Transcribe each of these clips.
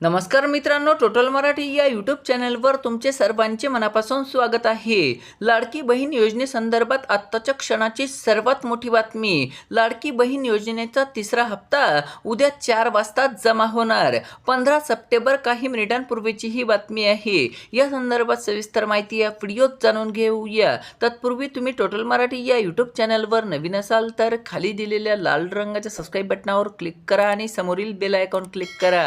नमस्कार मित्रांनो टोटल मराठी या यूट्यूब चॅनलवर तुमचे सर्वांचे मनापासून स्वागत आहे. लाडकी बहीण योजनेसंदर्भात आत्ताच्या क्षणाची सर्वात मोठी बातमी लाडकी बहीण योजनेचा तिसरा हप्ता उद्या चार वाजता जमा होणार. पंधरा सप्टेंबर काही मिनिटांपूर्वीची ही बातमी आहे. या संदर्भात सविस्तर माहिती या व्हिडिओत जाणून घेऊया. तत्पूर्वी तुम्ही टोटल मराठी या यूट्यूब चॅनलवर नवीन असाल तर खाली दिलेल्या लाल रंगाच्या सबस्क्राईब बटनावर क्लिक करा आणि समोरील बेल आयकॉन क्लिक करा.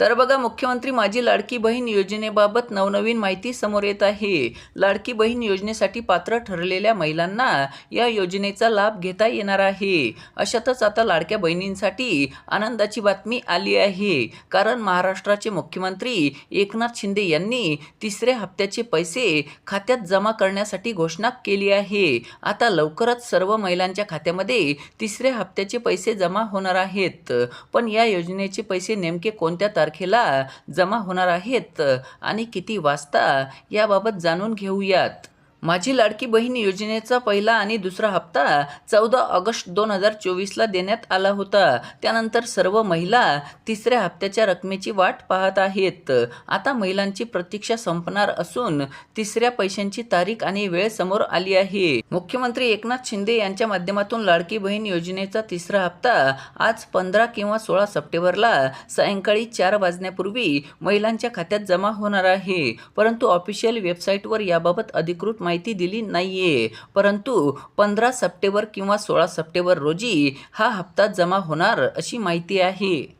तर बघा मुख्यमंत्री माझी लाडकी बहीण योजनेबाबत नवनवीन माहिती समोर येत आहे. लाडकी बहीण योजनेसाठी पात्र ठरलेल्या महिलांना या योजनेचा लाभ घेता येणार आहे. अशातच आता लाडक्या बहिणींसाठी आनंदाची बातमी आली आहे. कारण महाराष्ट्राचे मुख्यमंत्री एकनाथ शिंदे यांनी तिसऱ्या हप्त्याचे पैसे खात्यात जमा करण्यासाठी घोषणा केली आहे. आता लवकरच सर्व महिलांच्या खात्यामध्ये तिसऱ्या हप्त्याचे पैसे जमा होणार आहेत. पण या योजनेचे पैसे नेमके कोणत्या तारखेला तारखेला जमा होणार आहेत. आणि किती वाजता याबाबत जाणून घेऊयात. माझी लाडकी बहीण योजनेचा पहिला आणि दुसरा हप्ता चौदा ऑगस्ट दोन हजार चोवीसला देण्यात आला होता. त्यानंतर सर्व महिला तिसऱ्या हप्त्याच्या रकमेची वाट पाहत आहेत. आता महिलांची प्रतीक्षा संपणार असून तिसऱ्या पैशांची तारीख आणि वेळ समोर आली आहे. मुख्यमंत्री एकनाथ शिंदे यांच्या माध्यमातून लाडकी बहीण योजनेचा तिसरा हप्ता आज पंधरा किंवा सोळा सप्टेंबरला सायंकाळी चार वाजण्यापूर्वी महिलांच्या खात्यात जमा होणार आहे. परंतु ऑफिशियल वेबसाईटवर याबाबत अधिकृत माहिती दिली नाहीये. परंतु पंधरा सप्टेंबर किंवा सोळा सप्टेंबर रोजी हा हप्ता जमा होणार अशी माहिती आहे.